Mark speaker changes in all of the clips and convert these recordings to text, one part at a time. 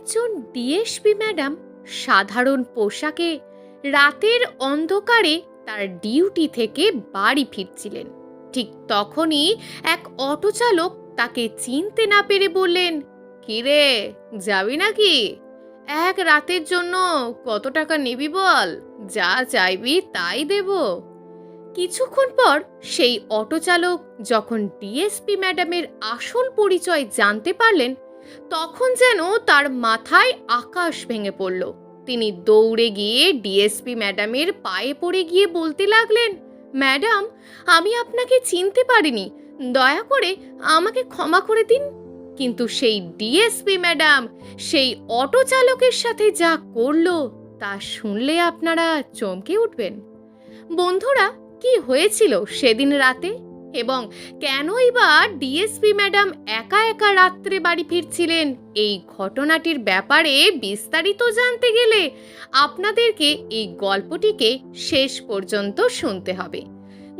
Speaker 1: একজন DSP madam সাধারণ পোশাকে রাতের অন্ধকারে তার ডিউটি থেকে বাড়ি ফিরছিলেন। ঠিক তখনই এক অটো চালক তাকে চিনতে না পেরে বললেন, কিরে, যাবি নাকি? এক রাতের জন্য কত টাকা নিবি বল? যা চাইবি তাই দেব। কিছুক্ষণ পর সেই অটো চালক যখন ডিএসপি ম্যাডামের আসল পরিচয় জানতে পারলেন তখন যেন তার মাথায় আকাশ ভেঙে পড়ল। তিনি দৌড়ে গিয়ে ডিএসপি ম্যাডামের পায়ে পড়ে গিয়ে বলতে লাগলেন, ম্যাডাম, আমি আপনাকে চিনতে পারিনি। দয়া করে আমাকে ক্ষমা করে দিন। কিন্তু সেই ডিএসপি ম্যাডাম সেই অটো চালকের সাথে যা করল, তা শুনলে আপনারা চমকে উঠবেন। বন্ধুরা, কি হয়েছিল সেদিন রাতে? এবং কেনই বা ডিএসপি ম্যাডাম একা একা রাত্রে বাড়ি ফিরছিলেন? এই ঘটনাটির ব্যাপারে বিস্তারিত জানতে গেলে আপনাদেরকে এই গল্পটিকে শেষ পর্যন্ত শুনতে হবে।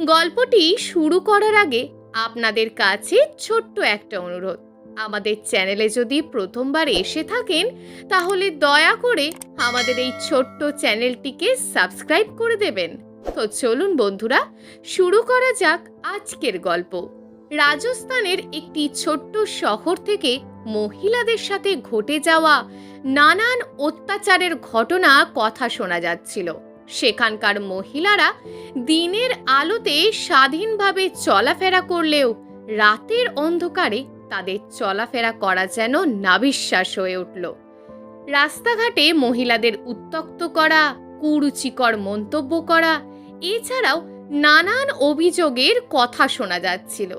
Speaker 1: গল্পটি শুরু করার আগে আপনাদের কাছে ছোট্ট একটা অনুরোধ। আমাদের চ্যানেলে যদি প্রথমবার এসে থাকেন, তাহলে দয়া করে আমাদের এই ছোট্ট চ্যানেলটিকে সাবস্ক্রাইব করে দেবেন। তো চলুন বন্ধুরা, শুরু করা যাক আজকের গল্প। রাজস্থানের একটি ছোট্ট শহর থেকে মহিলাদের সাথে ঘটে যাওয়া নানান অত্যাচারের ঘটনা কথা শোনা যাচ্ছিল। সেখানকার মহিলারা দিনের আলোতে স্বাধীনভাবে চলাফেরা করলেও রাতের অন্ধকারে তাদের চলাফেরা করা যেন নাবিশ্বাস হয়ে উঠল। রাস্তাঘাটে মহিলাদের উত্তক্ত করা কুরুচিকর মন্তব্য করা, এছাড়াও নানান অভিযোগের কথা শোনা যাচ্ছিল।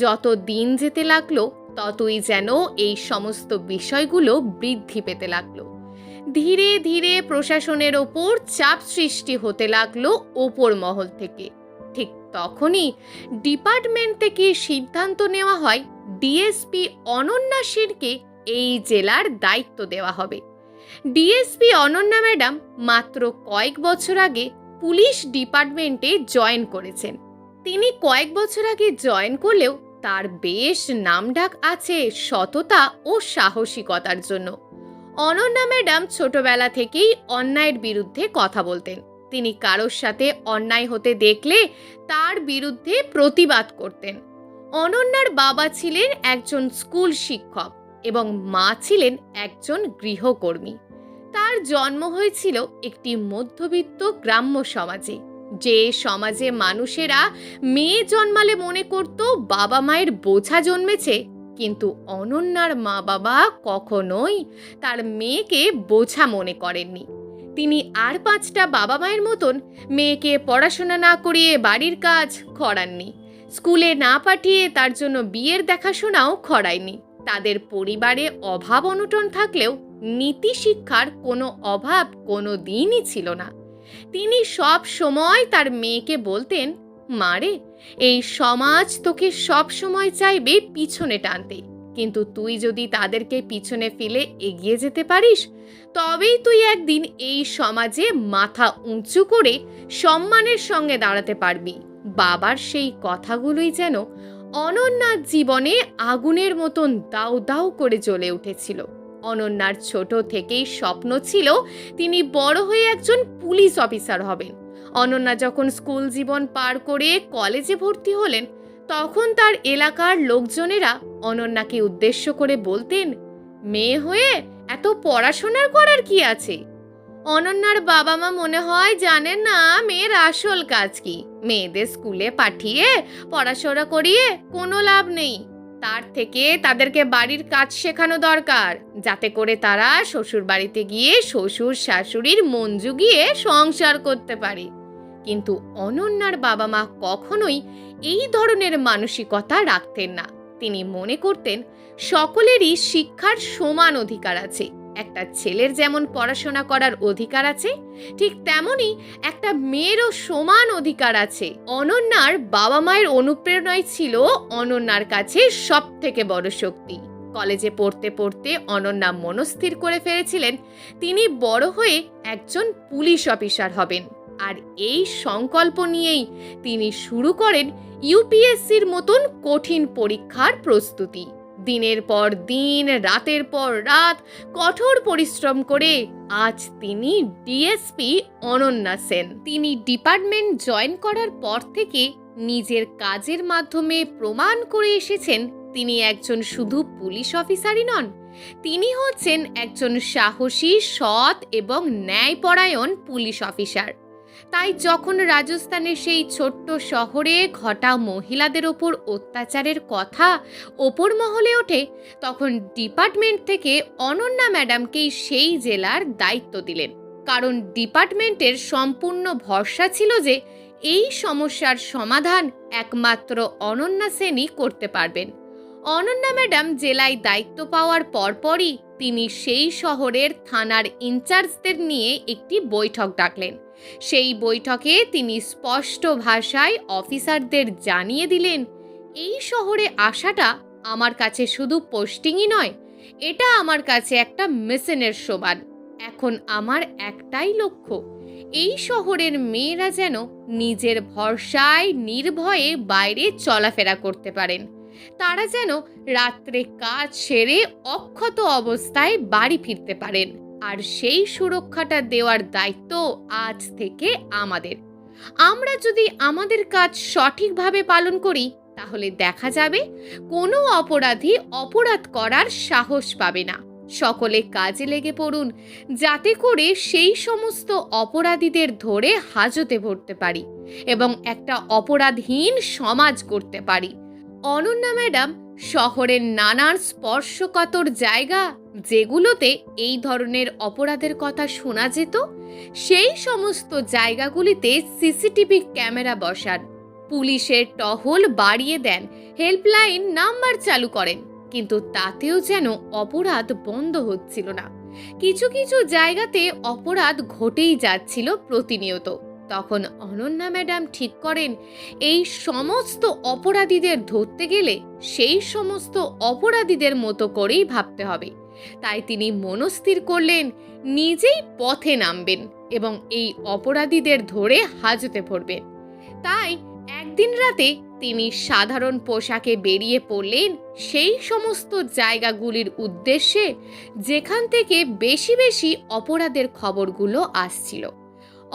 Speaker 1: যত দিন যেতে লাগল, ততই যেন এই সমস্ত বিষয়গুলো বৃদ্ধি পেতে লাগল। ধীরে ধীরে প্রশাসনের ওপর চাপ সৃষ্টি হতে লাগল ওপর মহল থেকে। ঠিক তখনই ডিপার্টমেন্ট থেকে সিদ্ধান্ত নেওয়া হয়, ডিএসপি অনন্যা সেনকে এই জেলার দায়িত্ব দেওয়া হবে। ডিএসপি অনন্যা ম্যাডাম মাত্র কয়েক বছর আগে পুলিশ ডিপার্টমেন্টে জয়েন করেছেন। তিনি কয়েক বছর আগে জয়েন করলেও তার বেশ নামডাক আছে সততা ও সাহসিকতার জন্য। অনন্যা ম্যাডাম ছোটবেলা থেকেই অন্যায়ের বিরুদ্ধে কথা বলতেন। তিনি কারোর সাথে অন্যায় হতে দেখলে তার বিরুদ্ধে প্রতিবাদ করতেন। অনন্যার বাবা ছিলেন একজন স্কুল শিক্ষক। এবং মা ছিলেন একজন গৃহকর্মী। তার জন্ম হয়েছিল একটি মধ্যবিত্ত গ্রাম্য সমাজে। যে সমাজে মানুষেরা মেয়ে জন্মালে মনে করত বাবা মায়ের বোঝা জন্মেছে, কিন্তু অনন্যার মা বাবা কখনোই তার মেয়েকে বোঝা মনে করেননি। তিনি আর পাঁচটা বাবা মায়ের মতন মেয়েকে পড়াশোনা না করিয়ে বাড়ির কাজ করাননি। স্কুলে না পাঠিয়ে তার জন্য বিয়ের দেখাশোনাও করায়নি। তাদের পরিবারে অভাব অনটন থাকলেও নীতি শিক্ষার কোনো অভাব কোনো দিনই ছিল না। তিনি সব সময় তার মেয়েকে বলতেন মারে এই সমাজ তোকে সব সময় চাইবে পিছনে টানতে। কিন্তু তুই যদি তাদেরকে পিছনে ফেলে এগিয়ে যেতে পারিস, তবেই তুই একদিন এই সমাজে মাথা উঁচু করে সম্মানের সঙ্গে দাঁড়াতে পারবি। বাবার সেই কথাগুলোই যেন অনন্যার জীবনে আগুনের মতন দাউ দাউ করে জ্বলে উঠেছিল। অনন্যার ছোট থেকেই স্বপ্ন ছিল তিনি বড় হয়ে একজন পুলিশ অফিসার হবেন। অনন্যা যখন স্কুল জীবন পার করে কলেজে ভর্তি হলেন, তখন তার এলাকার লোকজনেরা অনন্যাকে উদ্দেশ্য করে বলতেন, মেয়ে হয়ে এত পড়াশোনার করার কি আছে? অনন্যার বাবা মা মনে হয় জানেন না মেয়ের আসল কাজ কি। মেয়েদের স্কুলে পাঠিয়ে, পড়াশোনা করিয়ে কোনো লাভ নেই। তার থেকে তাদেরকে বাড়ির কাজ শেখানো দরকার, যাতে করে তারা শ্বশুর বাড়িতে গিয়ে শ্বশুর শাশুড়ির মন জুগিয়ে সংসার করতে পারে। কিন্তু অনন্যার বাবা মা কখনোই এই ধরনের মানসিকতা রাখতেন না। তিনি মনে করতেন সকলেরই শিক্ষার সমান অধিকার আছে। একটা ছেলের যেমন পড়াশোনা করার অধিকার আছে, ঠিক তেমনই একটা মেয়েরও সমান অধিকার আছে। অনন্যার বাবা মায়ের অনুপ্রেরণাই ছিল অনন্যার কাছে সব থেকে বড় শক্তি। কলেজে পড়তে পড়তে অনন্যা মনস্থির করে ফেলেছিলেন, তিনি বড় হয়ে একজন পুলিশ অফিসার হবেন। আর এই সংকল্প নিয়েই তিনি শুরু করেন ইউপিএসসির মতন কঠিন পরীক্ষার প্রস্তুতি। দিনের পর দিন, রাতের পর রাত কঠোর পরিশ্রম করে আজ তিনি ডিএসপি অনন্যা সেন। তিনি ডিপার্টমেন্ট জয়েন করার পর থেকে নিজের কাজের মাধ্যমে প্রমাণ করে এসেছেন তিনি একজন শুধু পুলিশ অফিসারই নন, তিনি হচ্ছেন একজন সাহসী, সৎ এবং ন্যায়পরায়ণ পুলিশ অফিসার। তাই যখন রাজস্থানের সেই ছোট্ট শহরে ঘটা মহিলাদের ওপর অত্যাচারের কথা ওপর মহলে ওঠে, তখন ডিপার্টমেন্ট থেকে অনন্যা ম্যাডামকেই সেই জেলার দায়িত্ব দিলেন। কারণ ডিপার্টমেন্টের সম্পূর্ণ ভরসা ছিল যে এই সমস্যার সমাধান একমাত্র অনন্যা সেনই করতে পারবেন। অনন্যা ম্যাডাম জেলায় দায়িত্ব পাওয়ার পরপরই তিনি সেই শহরের থানার ইনচার্জদের নিয়ে একটি বৈঠক ডাকলেন। সেই বৈঠকে তিনি স্পষ্ট ভাষায় অফিসারদের জানিয়ে দিলেন, এই শহরে আসাটা আমার কাছে শুধু পোস্টিংই নয়, এটা আমার কাছে একটা মিশনের সমান এখন আমার একটাই লক্ষ্য, এই শহরের মেয়েরা যেন নিজের ভরসায়, নির্ভয়ে বাইরে চলাফেরা করতে পারেন। তারা যেন রাত্রে কাজ সেরে অক্ষত অবস্থায় বাড়ি ফিরতে পারেন। আর সেই সুরক্ষাটা দেওয়ার দায়িত্ব আজ থেকে আমাদের। আমরা যদি আমাদের কাজ সঠিকভাবে পালন করি, তাহলে দেখা যাবে কোনো অপরাধী অপরাধ করার সাহস পাবে না। সকলে কাজে লেগে পড়ুন, যাতে করে সেই সমস্ত অপরাধীদের ধরে হাজতে ভরতে পারি এবং একটা অপরাধহীন সমাজ করতে পারি। অনন্যা ম্যাডাম শহরের নানান স্পর্শকাতর জায়গা যেগুলোতে এই ধরনের অপরাধের কথা শোনা যেত, সেই সমস্ত জায়গাগুলিতে সিসিটিভি ক্যামেরা বসান। পুলিশের টহল বাড়িয়ে দেন, হেল্পলাইন নাম্বার চালু করেন, কিন্তু তাতেও যেন অপরাধ বন্ধ হচ্ছিল না। কিছু কিছু জায়গাতে অপরাধ ঘটেই যাচ্ছিল প্রতিনিয়ত। তখন অনন্যা ম্যাডাম ঠিক করেন, এই সমস্ত অপরাধীদের ধরতে গেলে সেই সমস্ত অপরাধীদের মতো করেই ভাবতে হবে। তাই তিনি মনস্থির করলেন, নিজেই পথে নামবেন এবং এই অপরাধীদের ধরে হাজতে পড়বেন। তাই একদিন রাতে তিনি সাধারণ পোশাকে বেরিয়ে পড়লেন সেই সমস্ত জায়গাগুলির উদ্দেশ্যে যেখান থেকে বেশি বেশি অপরাধের খবরগুলো আসছিল।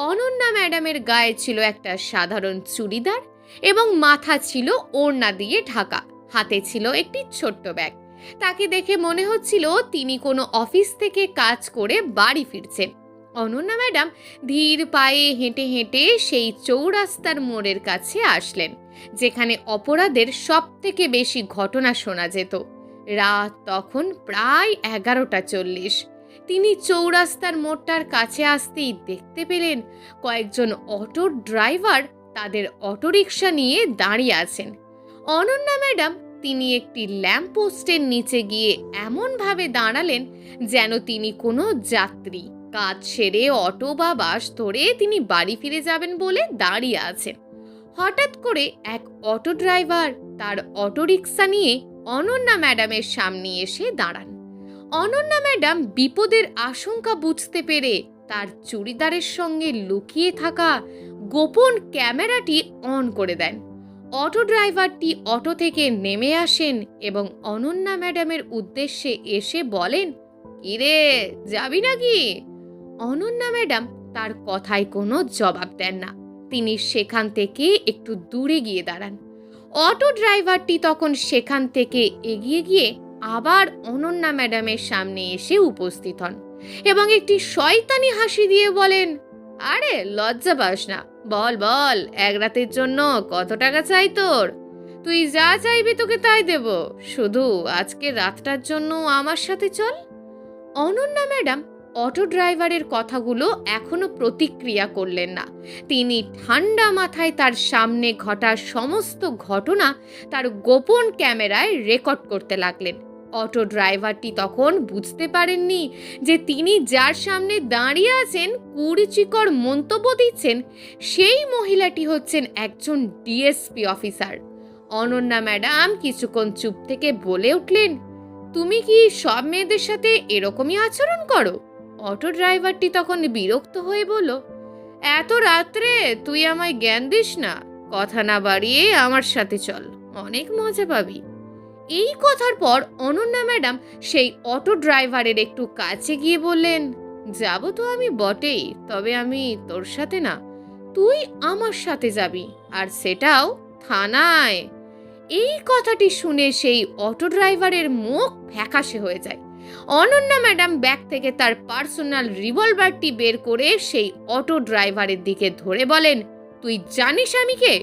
Speaker 1: অনন্যা ম্যাডামের গায়ে ছিল একটা সাধারণ চুড়িদার এবং মাথা ছিল ওড়না দিয়ে ঢাকা। হাতে ছিল একটি ছোট্ট ব্যাগ। তাকে দেখে মনে হচ্ছিল তিনি কোনো অফিস থেকে কাজ করে বাড়ি ফিরছেন। অনন্যা ম্যাডাম ধীর পায়ে হেঁটে হেঁটে সেই চৌরাস্তার মোড়ের কাছে আসলেন, যেখানে অপরাধের সব থেকে বেশি ঘটনা শোনা যেত। রাত তখন প্রায় এগারোটা চল্লিশ। তিনি চৌরাস্তার মোড়টার কাছে আসতেই দেখতে পেলেন কয়েকজন অটো ড্রাইভার তাদের অটোরিকশা নিয়ে দাঁড়িয়ে আছেন। অনন্যা ম্যাডাম, তিনি একটি ল্যাম্প পোস্টের নিচে গিয়ে এমনভাবে দাঁড়ালেন যেন তিনি কোনো যাত্রী। কাজ সেরে অটো বা বাস ধরে তিনি বাড়ি ফিরে যাবেন বলে দাঁড়িয়ে আছেন। হঠাৎ করে এক অটো ড্রাইভার তার অটোরিকশা নিয়ে অনন্যা ম্যাডামের সামনে এসে দাঁড়ান। অনন্যা ম্যাডাম বিপদের আশঙ্কা বুঝতে পেরে তার চুড়িদারের সঙ্গে লুকিয়ে থাকা গোপন ক্যামেরাটি অন করে দেন। অটো ড্রাইভারটি অটো থেকে নেমে আসেন এবং অনন্যা ম্যাডামের উদ্দেশ্যে এসে বলেন, কিরে, যাবি নাকি? অনন্যা ম্যাডাম তার কথায় কোনো জবাব দেন না। তিনি সেখান থেকে একটু দূরে গিয়ে দাঁড়ান। অটো ড্রাইভারটি তখন সেখান থেকে এগিয়ে গিয়ে আবার অনন্যা ম্যাডামের সামনে এসে উপস্থিত হন এবং একটি শয়তানি হাসি দিয়ে বলেন, আরে, লজ্জা পাস না। বল বল, এক রাতের জন্য কত টাকা চাই তোর? তুই যা চাইবি তোকে তাই দেব। শুধু আজকে রাতটার জন্য আমার সাথে চল। অনন্যা ম্যাডাম অটো ড্রাইভারের কথাগুলো এখনও প্রতিক্রিয়া করলেন না। তিনি ঠান্ডা মাথায় তার সামনে ঘটা সমস্ত ঘটনা তার গোপন ক্যামেরায় রেকর্ড করতে লাগলেন। অটো ড্রাইভারটি তখন বুঝতে পারেননি যে তিনি যার সামনে দাঁড়িয়ে আছেন, কুরুচিকর মন্তব্য দিচ্ছেন, সেই মহিলাটি হচ্ছেন একজন ডিএসপি অফিসার অনন্যা ম্যাডাম কিছুক্ষণ চুপ থেকে বলে উঠলেন, তুমি কি সব মেয়েদের সাথে এরকমই আচরণ করো? অটো ড্রাইভারটি তখন বিরক্ত হয়ে বলল, এত রাত্রে তুই আমায় জ্ঞান দিস না। কথা না বাড়িয়ে আমার সাথে চল। অনেক মজা পাবি। এই কথার পর অনন্যা ম্যাডাম সেই অটো ড্রাইভারের একটু কাছে গিয়ে বললেন, যাব তো আমি বটেই, তবে আমি তোর সাথে না, তুই আমার সাথে যাবি, আর সেটাও থানায়। এই কথাটি শুনে সেই অটো ড্রাইভারের মুখ ফ্যাকাশে হয়ে যায়। অনন্যা ম্যাডাম ব্যাগ থেকে তার পার্সোনাল রিভলভারটি বের করে সেই অটো ড্রাইভারের দিকে ধরে বলেন, তুই জানিস আমি কে?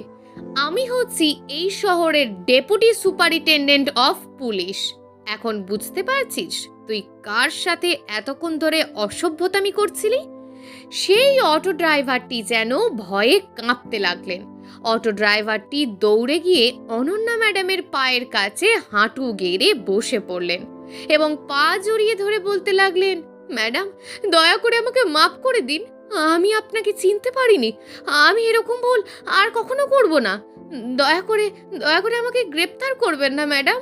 Speaker 1: আমি হচ্ছি এই শহরের ডেপুটি সুপারিনটেন্ডেন্ট অফ পুলিশ। এখন বুঝতে পারছিস তুই কার সাথে এতক্ষণ ধরে অসভ্যতামি করছিলি? সেই অটো ড্রাইভারটি যেন ভয়ে কাঁপতে লাগলেন। অটো ড্রাইভারটি দৌড়ে গিয়ে অনন্যা ম্যাডামের পায়ের কাছে হাঁটু গেড়ে বসে পড়লেন এবং পা জড়িয়ে ধরে বলতে লাগলেন, ম্যাডাম, দয়া করে আমাকে মাফ করে দিন। আমি আপনাকে চিনতে পারিনি। আমি এরকম ভুল আর কখনো করব না। দয়া করে দয়া করে আমাকে গ্রেপ্তার করবেন না, ম্যাডাম।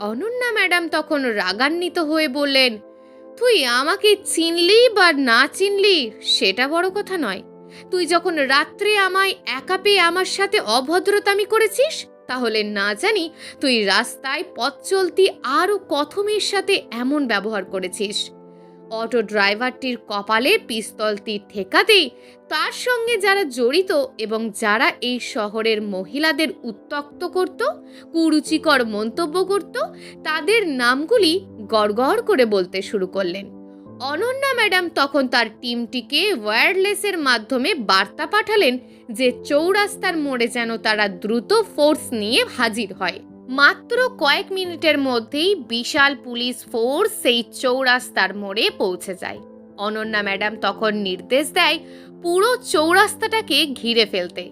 Speaker 1: অনন্যা ম্যাডাম তখন রাগান্বিত হয়ে বললেন, তুই আমাকে চিনলি বা না চিনলি, সেটা বড় কথা নয়। তুই যখন রাত্রে আমায় একা পেয়ে আমার সাথে অভদ্রতামি করেছিস, তাহলে না জানি তুই রাস্তায় পথ চলতি আরও কথমের সাথে এমন ব্যবহার করেছিস। অটো ড্রাইভারটির কপালে পিস্তলটি ঠেকাতেই তার সঙ্গে যারা জড়িত এবং যারা এই শহরের মহিলাদের উত্তক্ত করত, কুরুচিকর মন্তব্য করত, তাদের নামগুলি গড়গড় করে বলতে শুরু করলেন। অনন্যা ম্যাডাম তখন তার টিমটিকে ওয়্যারলেসের মাধ্যমে বার্তা পাঠালেন যে চৌরাস্তার মোড়ে যেন তারা দ্রুত ফোর্স নিয়ে হাজির হয়। মাত্র কয়েক মিনিটের মধ্যেই বিশাল পুলিশ ফোর্স সেই চৌরাস্তার মোড়ে পৌঁছে যায়। অনন্যা ম্যাডাম তখন নির্দেশ দেয় পুরো চৌরাস্তাটাকে ঘিরে ফেলতে।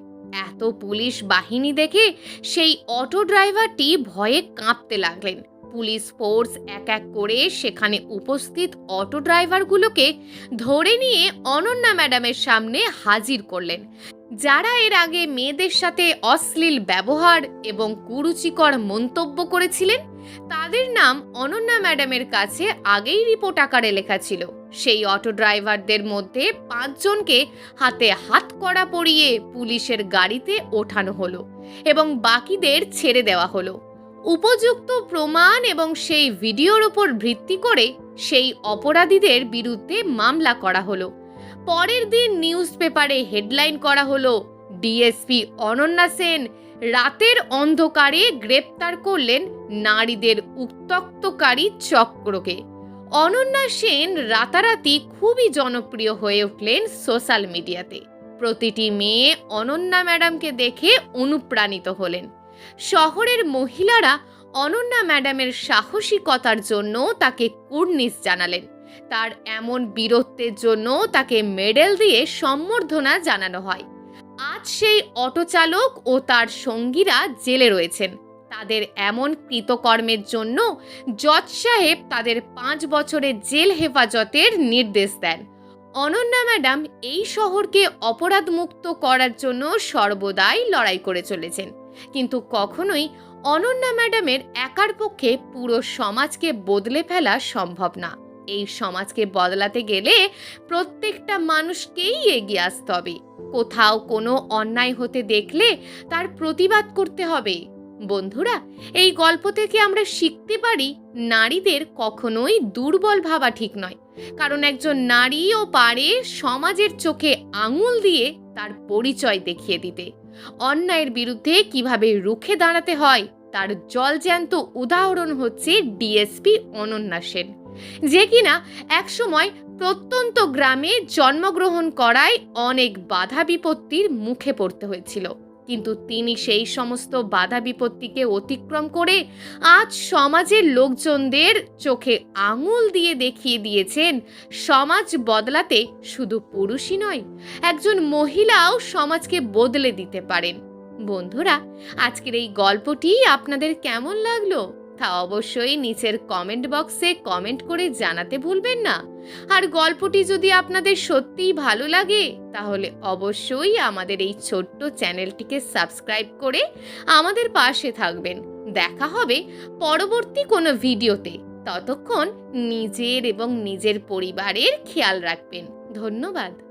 Speaker 1: এত পুলিশ বাহিনী দেখে সেই অটো ড্রাইভারটি ভয়ে কাঁপতে লাগলেন। পুলিশ ফোর্স এক এক করে সেখানে উপস্থিত অটো ড্রাইভারগুলোকে ধরে নিয়ে অনন্যা ম্যাডামের সামনে হাজির করলেন। যারা এর আগে মেয়েদের সাথে অশ্লীল ব্যবহার এবং কুরুচিকর মন্তব্য করেছিলেন, তাদের নাম অনন্যা ম্যাডামের কাছে আগেই রিপোর্ট আকারে লেখা ছিল। সেই অটো ড্রাইভারদের মধ্যে পাঁচজনকে হাতে হাত কড়া পরিয়ে পুলিশের গাড়িতে ওঠানো হলো এবং বাকিদের ছেড়ে দেওয়া হলো। উপযুক্ত প্রমাণ এবং সেই ভিডিওর উপর ভিত্তি করে সেই অপরাধীদের বিরুদ্ধে মামলা করা হলো। পরের দিন নিউজ পেপারে হেডলাইন করা হলো, ডিএসপি অনন্যা সেন রাতের অন্ধকারে গ্রেপ্তার করলেন নারীদের উত্তক্তকারী চক্রকে। অনন্যা সেন রাতারাতি খুবই জনপ্রিয় হয়ে উঠলেন সোশ্যাল মিডিয়াতে। প্রতিটি মেয়ে অনন্যা ম্যাডামকে দেখে অনুপ্রাণিত হলেন। শহরের মহিলারা অনন্যা ম্যাডামের সাহসিকতার জন্য তাকে কুর্নিশ জানালেন। তার এমন বীরত্বের জন্য তাকে মেডেল দিয়ে সম্বর্ধনা জানানো হয়। আজ সেই অটো চালক ও তার সঙ্গীরা জেলে রয়েছেন। তাদের এমন কৃতকর্মের জন্য জজ সাহেব তাদের পাঁচ বছরের জেল হেফাজতের নির্দেশ দেন। অনন্যা ম্যাডাম এই শহরকে অপরাধমুক্ত করার জন্য সর্বদাই লড়াই করে চলেছেন। কিন্তু কখনোই অনন্যা ম্যাডামের একার পক্ষে পুরো সমাজকে বদলে ফেলা সম্ভব না। এই সমাজকে বদলাতে গেলে প্রত্যেকটা মানুষকেই এগিয়ে আসতে হবে। কোথাও কোনো অন্যায় হতে দেখলে তার প্রতিবাদ করতে হবে। বন্ধুরা, এই গল্প থেকে আমরা শিখতে পারি নারীদের কখনোই দুর্বল ভাবা ঠিক নয়। কারণ একজন নারীও পারে সমাজের চোখে আঙুল দিয়ে তার পরিচয় দেখিয়ে দিতে। অন্যায়ের বিরুদ্ধে কীভাবে রুখে দাঁড়াতে হয়, তার জলজ্যান্ত উদাহরণ হচ্ছে ডিএসপি অনন্যা সেন। যে কিনা একসময় প্রত্যন্ত গ্রামে জন্মগ্রহণ করায় অনেক বাধা বিপত্তির মুখে পড়তে হয়েছিল। কিন্তু তিনি সেই সমস্ত বাধা বিপত্তিকে অতিক্রম করে আজ সমাজের লোকজনদের চোখে আঙুল দিয়ে দেখিয়ে দিয়েছেন, সমাজ বদলাতে শুধু পুরুষই নয়, একজন মহিলাও সমাজকে বদলে দিতে পারেন। বন্ধুরা, আজকের এই গল্পটি আপনাদের কেমন লাগল? তা অবশ্যই নিচের কমেন্ট বক্সে কমেন্ট করে জানাতে ভুলবেন না। আর গল্পটি যদি আপনাদের সত্যিই ভালো লাগে, তাহলে অবশ্যই আমাদের এই ছোট্ট চ্যানেলটিকে সাবস্ক্রাইব করে আমাদের পাশে থাকবেন। দেখা হবে পরবর্তী কোনো ভিডিওতে। ততক্ষণ নিজের এবং নিজের পরিবারের খেয়াল রাখবেন। ধন্যবাদ।